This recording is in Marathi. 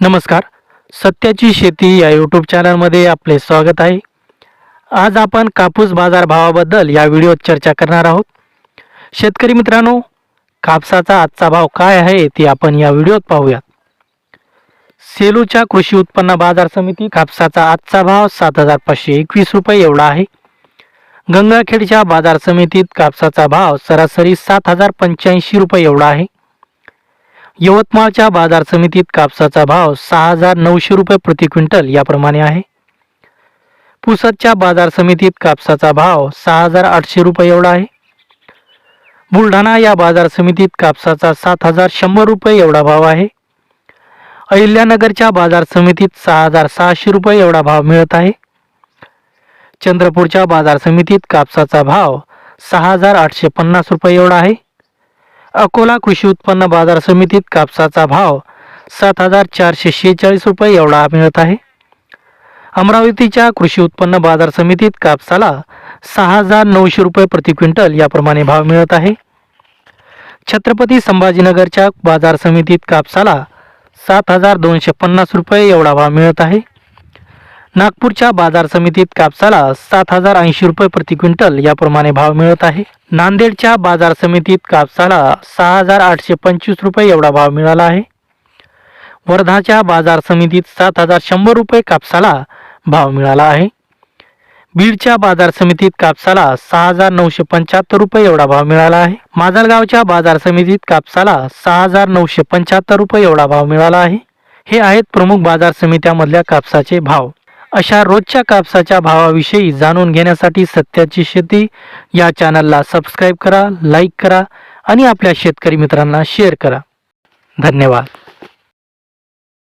नमस्कार. सत्याची शेती या यूट्यूब चॅनलमध्ये आपले स्वागत आहे. आज आपण कापूस बाजार भावाबद्दल या व्हिडिओत चर्चा करणार आहोत. शेतकरी मित्रांनो कापसाचा आजचा भाव काय आहे ते आपण या व्हिडिओत पाहूयात. सेलूच्या कृषी उत्पन्न बाजार समिती कापसाचा आजचा भाव सात हजार पाचशे एकवीस रुपये एवढा आहे. गंगाखेडच्या बाजार समितीत कापसाचा भाव सरासरी सात हजार पंच्याऐंशी रुपये एवढा आहे. यवतमाळच्या बाजार समितीत कापसाचा भाव सहा हजार नऊशे रुपये प्रति क्विंटल याप्रमाणे आहे. पुसदच्या बाजार समितीत कापसाचा भाव सहा हजार आठशे रुपये एवढा आहे. बुलढाणा या बाजार समितीत कापसाचा सात हजार शंभर रुपये एवढा भाव आहे. अहिल्यानगरच्या बाजार समितीत सहा हजार सहाशे रुपये एवढा भाव मिळत आहे. चंद्रपूरच्या बाजार समितीत कापसाचा भाव सहा हजार आठशे पन्नास रुपये एवढा आहे. अकोला कृषी उत्पन्न बाजार समितीत कापसाचा भाव सात हजार चारशे शेहेचाळीस रुपये एवढा मिळत आहे. अमरावतीच्या कृषी उत्पन्न बाजार समितीत कापसाला सहा हजार नऊशे रुपये प्रति क्विंटल याप्रमाणे भाव मिळत आहे. छत्रपती संभाजीनगरच्या बाजार समितीत कापसाला सात हजार दोनशे पन्नास रुपये एवढा भाव मिळत आहे. नागपूरच्या बाजार समितीत कापसाला सात हजार ऐंशी रुपये प्रति क्विंटल याप्रमाणे भाव मिळत आहे. नांदेडच्या बाजार समितीत कापसाला सहा हजार आठशे पंचवीस रुपये एवढा भाव मिळाला आहे. वर्धाच्या बाजार समितीत सात हजार शंभर रुपये कापसाला भाव मिळाला आहे. बीडच्या बाजार समितीत कापसाला सहा हजार नऊशे पंच्याहत्तर रुपये एवढा भाव मिळाला आहे. माजलगावच्या बाजार समितीत कापसाला सहा हजार नऊशे पंच्याहत्तर रुपये एवढा भाव मिळाला आहे. हे आहेत प्रमुख बाजार समित्यामधल्या कापसाचे भाव. अशा रोजच्या कापसाच्या भावाविषयी जाणून घेण्यासाठी सत्याची शेती या चॅनलला सबस्क्राईब करा लाईक करा आणि आपल्या शेतकरी मित्रांना शेअर करा. धन्यवाद.